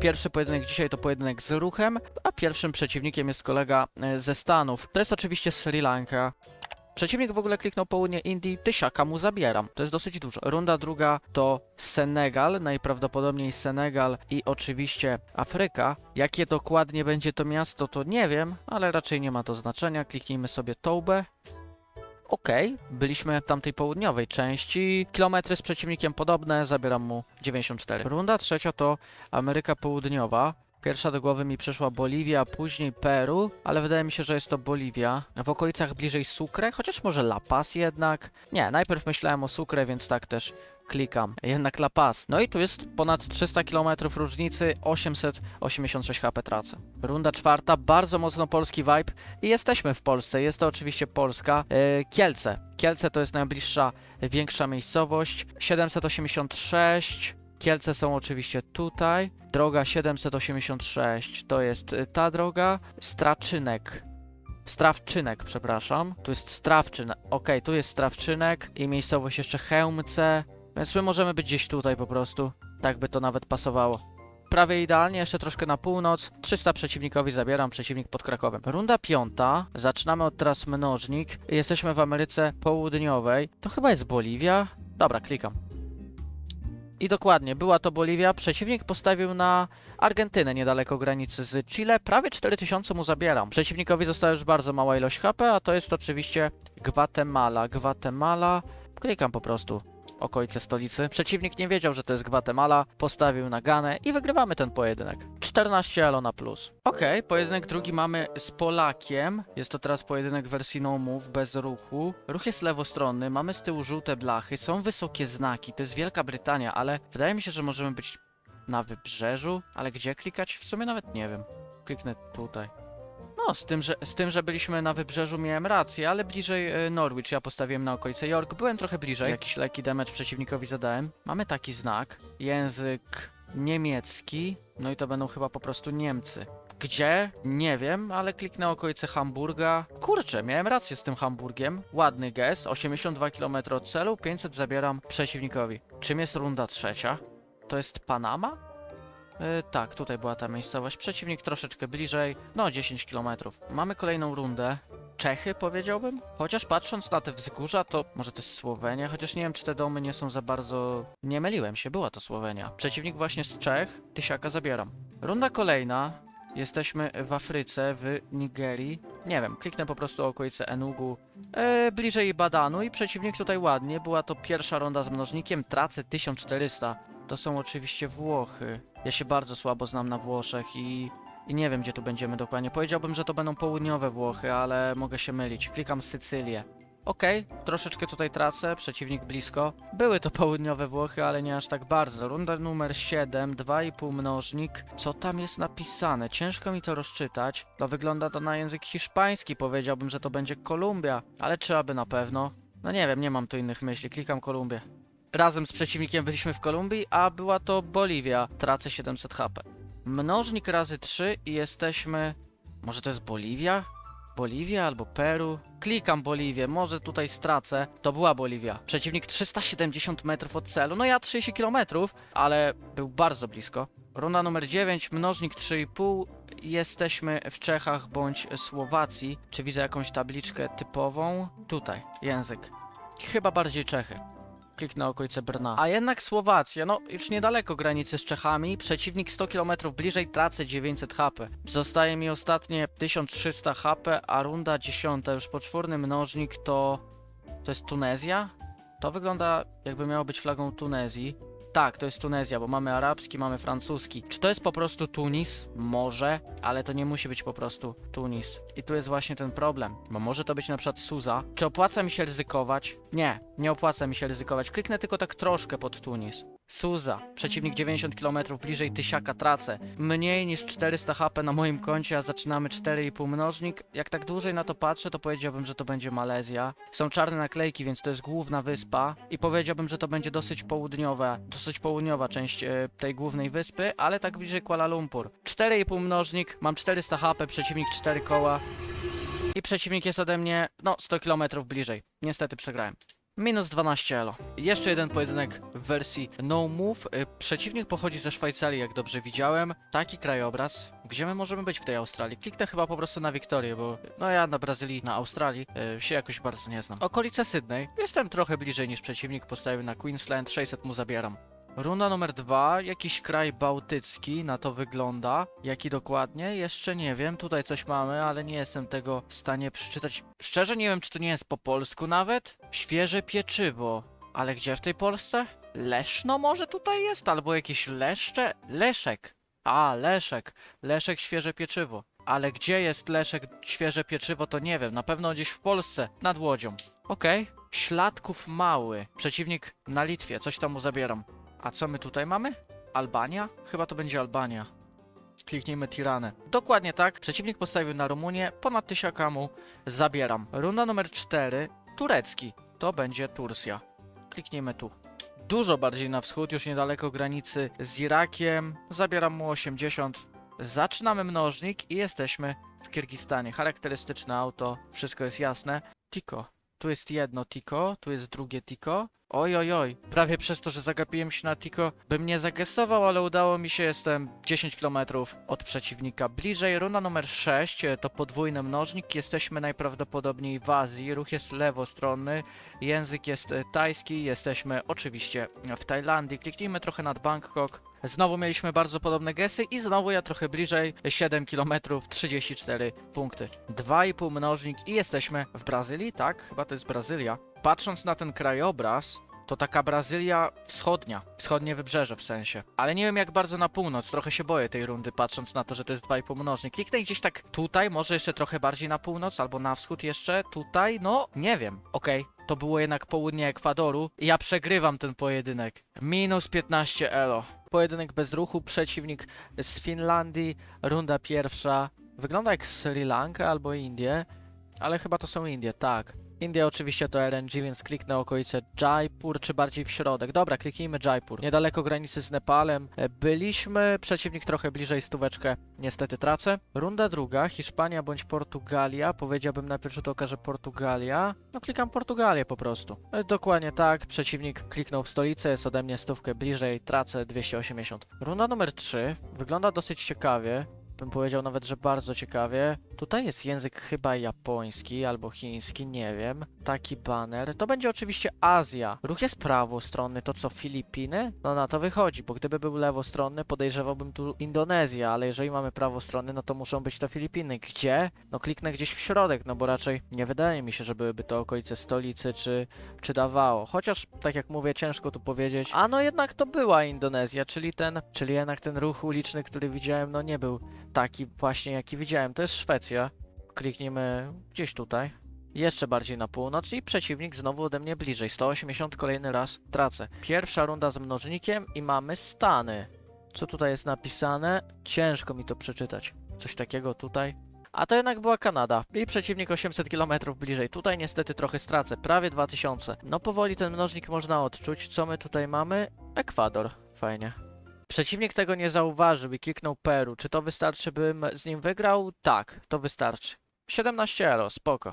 Pierwszy pojedynek dzisiaj to pojedynek z ruchem, a pierwszym przeciwnikiem jest kolega e, ze Stanów. To jest oczywiście Sri Lanka. Przeciwnik w ogóle kliknął południe Indii, tysiaka mu zabieram. To jest dosyć dużo. Runda druga to Senegal, najprawdopodobniej Senegal i oczywiście Afryka. Jakie dokładnie będzie to miasto, to nie wiem, ale raczej nie ma to znaczenia. Kliknijmy sobie Toubę. Okej, byliśmy w tamtej południowej części. Kilometry z przeciwnikiem podobne, zabieram mu 94. Runda trzecia to Ameryka Południowa. Pierwsza do głowy mi przyszła Boliwia, później Peru, ale wydaje mi się, że jest to Boliwia. W okolicach bliżej Sucre, chociaż może La Paz jednak. Nie, najpierw myślałem o Sucre, więc tak też klikam. Jednak La Paz. No i tu jest ponad 300 km różnicy, 886 HP tracę. Runda czwarta, bardzo mocno polski vibe i jesteśmy w Polsce. Jest to oczywiście Polska. E, Kielce. Kielce to jest najbliższa, większa miejscowość. 786. Kielce są oczywiście tutaj. Droga 786 to jest y, ta droga. Straczynek. Strawczynek, przepraszam. Tu jest Strawczynek. Okej, tu jest Strawczynek i miejscowość jeszcze Chełmce. Więc my możemy być gdzieś tutaj po prostu. Tak by to nawet pasowało. Prawie idealnie, jeszcze troszkę na północ. 300 przeciwnikowi zabieram, przeciwnik pod Krakowem. Runda piąta. Zaczynamy od teraz mnożnik. Jesteśmy w Ameryce Południowej. To chyba jest Boliwia. Dobra, klikam. I dokładnie, była to Boliwia. Przeciwnik postawił na Argentynę niedaleko granicy z Chile. Prawie 4000 mu zabieram. Przeciwnikowi została już bardzo mała ilość HP, a to jest oczywiście Gwatemala. Gwatemala. Klikam po prostu okolice stolicy. Przeciwnik nie wiedział, że to jest Gwatemala, postawił na Ganę i wygrywamy ten pojedynek. 14 elo na plus. Okej, pojedynek drugi mamy z Polakiem. Jest to teraz pojedynek wersji no move, bez ruchu. Ruch jest lewostronny, mamy z tyłu żółte blachy, są wysokie znaki, to jest Wielka Brytania, ale wydaje mi się, że możemy być na wybrzeżu, ale gdzie klikać? W sumie nawet nie wiem. Kliknę tutaj. No, z tym, że, z tym, że byliśmy na wybrzeżu miałem rację, ale bliżej e, Norwich ja postawiłem na okolice York. Byłem trochę bliżej. Jakiś lekki damage przeciwnikowi zadałem. Mamy taki znak. Język niemiecki. No i to będą chyba po prostu Niemcy. Gdzie? Nie wiem, ale kliknę okolice Hamburga. Kurczę, miałem rację z tym Hamburgiem. Ładny gest. 82 km od celu, 500 zabieram przeciwnikowi. Czym jest runda trzecia? To jest Panama? E, tak, tutaj była ta miejscowość. Przeciwnik troszeczkę bliżej, no 10 km. Mamy kolejną rundę. Czechy powiedziałbym? Chociaż patrząc na te wzgórza, to może to jest Słowenia, chociaż nie wiem, czy te domy nie są za bardzo... Nie myliłem się, była to Słowenia. Przeciwnik właśnie z Czech, tysiaka zabieram. Runda kolejna. Jesteśmy w Afryce, w Nigerii. Nie wiem, kliknę po prostu okolice Enugu, e, bliżej Badanu i przeciwnik tutaj ładnie. Była to pierwsza ronda z mnożnikiem, tracę 1400. To są oczywiście Włochy. Ja się bardzo słabo znam na Włoszech i, i nie wiem, gdzie tu będziemy dokładnie. Powiedziałbym, że to będą południowe Włochy, ale mogę się mylić. Klikam Sycylię. Okej, troszeczkę tutaj tracę, przeciwnik blisko. Były to południowe Włochy, ale nie aż tak bardzo. Runda numer 7, 2,5 mnożnik. Co tam jest napisane? Ciężko mi to rozczytać. To wygląda to na język hiszpański, powiedziałbym, że to będzie Kolumbia, ale trzeba by na pewno. No nie wiem, nie mam tu innych myśli, klikam Kolumbię. Razem z przeciwnikiem byliśmy w Kolumbii, a była to Boliwia. Tracę 700 HP. Mnożnik razy 3 i jesteśmy... Może to jest Boliwia? Boliwia albo Peru? Klikam Boliwię, może tutaj stracę. To była Boliwia. Przeciwnik 370 metrów od celu. No ja 30 kilometrów, ale był bardzo blisko. Runda numer 9, mnożnik 3,5. Jesteśmy w Czechach bądź Słowacji. Czy widzę jakąś tabliczkę typową? Tutaj, język. Chyba bardziej Czechy. Kliknę okolice Brna. A jednak Słowacja, no już niedaleko granicy z Czechami. Przeciwnik 100 km bliżej, tracę 900 HP. Zostaje mi ostatnie 1300 HP, a runda 10, już poczwórny mnożnik to... To jest Tunezja? To wygląda jakby miało być flagą Tunezji. Tak, to jest Tunezja, bo mamy arabski, mamy francuski. Czy to jest po prostu Tunis? Może, ale to nie musi być po prostu Tunis. I tu jest właśnie ten problem, bo może to być na przykład Suza. Czy opłaca mi się ryzykować? Nie, nie opłaca mi się ryzykować. Kliknę tylko tak troszkę pod Tunis. Suza, przeciwnik 90 km bliżej tysiaka tracę. Mniej niż 400 HP na moim koncie, a zaczynamy 4,5 mnożnik. Jak tak dłużej na to patrzę, to powiedziałbym, że to będzie Malezja. Są czarne naklejki, więc to jest główna wyspa i powiedziałbym, że to będzie dosyć południowa, dosyć południowa część e, tej głównej wyspy, ale tak bliżej Kuala Lumpur. 4,5 mnożnik, mam 400 HP, przeciwnik 4 koła i przeciwnik jest ode mnie, no, 100 km bliżej. Niestety przegrałem. Minus 12 elo. Jeszcze jeden pojedynek w wersji no move. Y, Przeciwnik pochodzi ze Szwajcarii, jak dobrze widziałem. Taki krajobraz. Gdzie my możemy być w tej Australii? Kliknę chyba po prostu na Wiktorię, bo no ja na Brazylii, na Australii y, się jakoś bardzo nie znam. Okolice Sydney. Jestem trochę bliżej niż przeciwnik. Postawił na Queensland. 600 mu zabieram. Runda numer dwa, jakiś kraj bałtycki, na to wygląda. Jaki dokładnie? Jeszcze nie wiem, tutaj coś mamy, ale nie jestem tego w stanie przeczytać. Szczerze nie wiem, czy to nie jest po polsku nawet. Świeże pieczywo. Ale gdzie w tej Polsce? Leszno może tutaj jest? Albo jakieś leszcze? Leszek. A, Leszek. Leszek świeże pieczywo. Ale gdzie jest Leszek świeże pieczywo, to nie wiem. Na pewno gdzieś w Polsce, nad Łodzią. Okej. Śladków mały. Przeciwnik na Litwie, coś tam mu zabieram. A co my tutaj mamy? Albania? Chyba to będzie Albania. Kliknijmy Tiranę. Dokładnie tak. Przeciwnik postawił na Rumunię. Ponad tysiaka mu zabieram. Runda numer 4. Turecki. To będzie Turcja. Kliknijmy tu. Dużo bardziej na wschód, już niedaleko granicy z Irakiem. Zabieram mu 80. Zaczynamy mnożnik i jesteśmy w Kirgistanie. Charakterystyczne auto, wszystko jest jasne. Tiko. Tu jest jedno Tiko, tu jest drugie Tiko. Oj, oj, oj. Prawie przez to, że zagapiłem się na Tiko, bym nie zagesował, ale udało mi się. Jestem 10 km od przeciwnika. Bliżej, runda numer 6 e, to podwójny mnożnik. Jesteśmy najprawdopodobniej w Azji. Ruch jest lewostronny. Język jest e, tajski. Jesteśmy oczywiście w Tajlandii. Kliknijmy trochę nad Bangkok. Znowu mieliśmy bardzo podobne gesy i znowu ja trochę bliżej 7 km 34 punkty. 2,5 mnożnik i jesteśmy w Brazylii, tak? Chyba to jest Brazylia. Patrząc na ten krajobraz, to taka Brazylia wschodnia, wschodnie wybrzeże w sensie. Ale nie wiem jak bardzo na północ, trochę się boję tej rundy, patrząc na to, że to jest 2,5 mnożnik. Kliknę gdzieś tak tutaj, może jeszcze trochę bardziej na północ, albo na wschód jeszcze, tutaj, no nie wiem. Okej, to było jednak południe Ekwadoru i ja przegrywam ten pojedynek. Minus 15 elo. Pojedynek bez ruchu, przeciwnik z Finlandii, runda pierwsza. Wygląda jak Sri Lanka albo Indie, ale chyba to są Indie, tak. India oczywiście to RNG, więc kliknę okolice Jaipur, czy bardziej w środek. Dobra, kliknijmy Jaipur. Niedaleko granicy z Nepalem e, byliśmy, przeciwnik trochę bliżej, stóweczkę niestety tracę. Runda druga, Hiszpania bądź Portugalia. Powiedziałbym na pierwszy rzut oka, że Portugalia. No klikam Portugalię po prostu. E, Dokładnie tak, przeciwnik kliknął w stolicę, jest ode mnie stówkę bliżej, tracę 280. Runda numer 3, wygląda dosyć ciekawie bym powiedział nawet, że bardzo ciekawie. Tutaj jest język chyba japoński albo chiński, nie wiem. Taki baner. To będzie oczywiście Azja. Ruch jest prawostronny, to co Filipiny? No na to wychodzi, bo gdyby był lewostronny, podejrzewałbym tu Indonezję, ale jeżeli mamy prawostronny, no to muszą być to Filipiny. Gdzie? No kliknę gdzieś w środek, no bo raczej nie wydaje mi się, że byłyby to okolice stolicy czy, czy dawało. Chociaż, tak jak mówię, ciężko tu powiedzieć. A no jednak to była Indonezja, czyli ten, czyli jednak ten ruch uliczny, który widziałem, no nie był taki właśnie jaki widziałem. To jest Szwecja. Kliknijmy gdzieś tutaj. Jeszcze bardziej na północ i przeciwnik znowu ode mnie bliżej. 180 kolejny raz tracę. Pierwsza runda z mnożnikiem i mamy Stany. Co tutaj jest napisane? Ciężko mi to przeczytać. Coś takiego tutaj. A to jednak była Kanada. I przeciwnik 800 km bliżej. Tutaj niestety trochę stracę. Prawie 2000. No powoli ten mnożnik można odczuć. Co my tutaj mamy? Ekwador. Fajnie. Przeciwnik tego nie zauważył i kliknął Peru. Czy to wystarczy, bym z nim wygrał? Tak, to wystarczy. 17 elo, spoko.